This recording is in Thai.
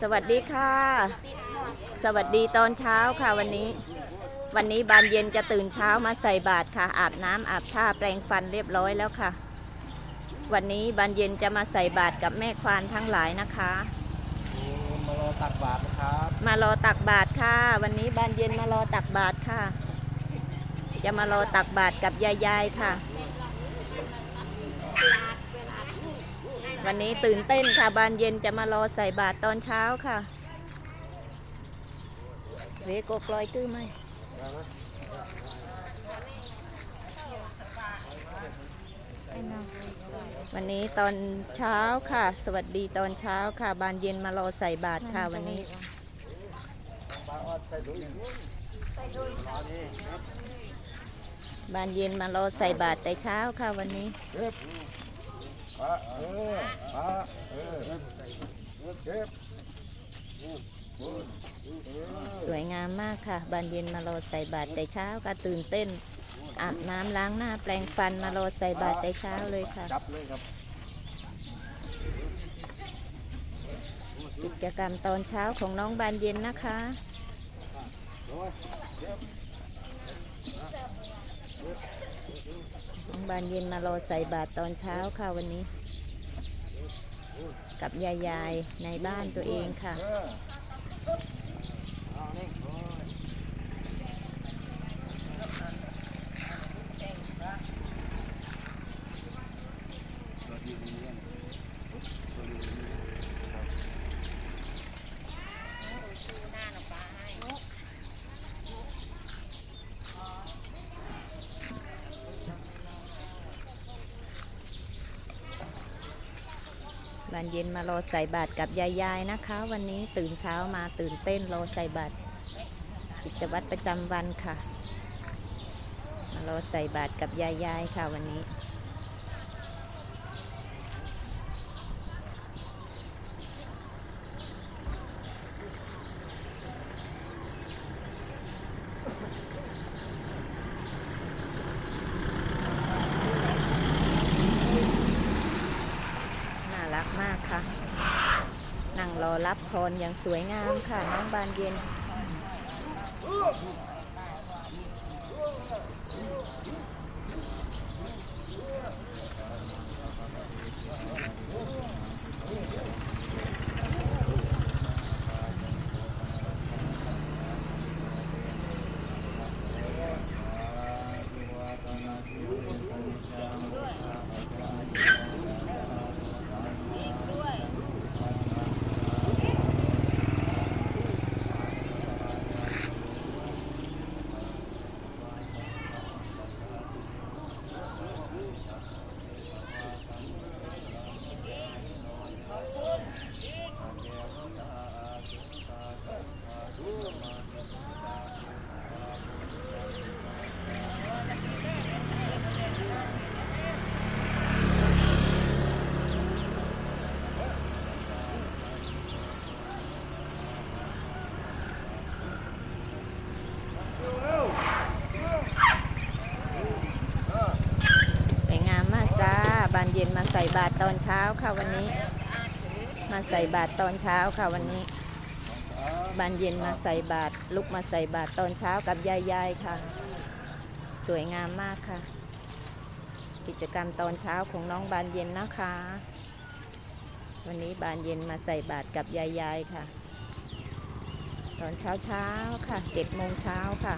สวัสดีค่ะ สวัสดีตอนเช้าค่ะวันนี้ วันนี้บานเย็นจะตื่นเช้ามาใส่บาตรค่ะ อาบน้ำอาบท่าแปรงฟันเรียบร้อยแล้วค่ะ วันนี้บานเย็นจะมาใส่บาตรกับแม่ควานทั้งหลายนะคะ มารอตักบาตรนะครับ มารอตักบาตรค่ะ วันนี้บานเย็นมารอตักบาตรค่ะ จะมารอตักบาตรกับยายๆค่ะ วันนี้ตื่นเต้นค่ะ บานเย็นจะมารอใส่บาตรตอนเช้าค่ะเวโกกลอยตื้อไหมวันนี้ตอนเช้าค่ะ สวัสดีตอนเช้าค่ะ บานเย็นมารอใส่บาตรค่ะวันนี้บานเย็นมารอใส่บาตรแต่เช้าค่ะวันนี้ ปาเออปาเออเก็บสวยงามมากค่ะ บานเย็นมารอใส่บาตรแต่เช้าค่ะตื่นเต้น อาบน้ำล้างหน้าแปรงฟันมารอใส่บาตรแต่เช้าเลยค่ะ จับเลยครับกิจกรรมตอนเช้าของน้องบานเย็นนะคะ น้องบานเย็นมารอใส่บาตรตอนเช้าค่ะวันนี้ กับยายายๆในบ้านตัวเองค่ะ เออเอานี่โอ้ย บานเย็นมารอใส่บาตรกับยาย ๆ นะคะ วันนี้ตื่นเช้ามาตื่นเต้นรอใส่บาตรกิจวัตรประจำวันค่ะ มารอใส่บาตรกับยาย ๆ ค่ะวันนี้ รักมากค่ะ นั่งรอรับพรอย่างสวยงามค่ะ น้องบานเย็น สวยงามมากจ้า บานเย็นมาใส่บาตรตอนเช้าค่ะวันนี้ มาใส่บาตรตอนเช้าค่ะวันนี้บานเย็นมาใส่บาตรลุกมาใส่บาตรตอนเช้ากับยายๆค่ะ สวยงามมากค่ะ กิจกรรมตอนเช้าของน้องบานเย็นนะคะ วันนี้บานเย็นมาใส่บาตรกับยายๆค่ะ ตอนเช้าเช้าค่ะเจ็ดโมงเช้าค่ะ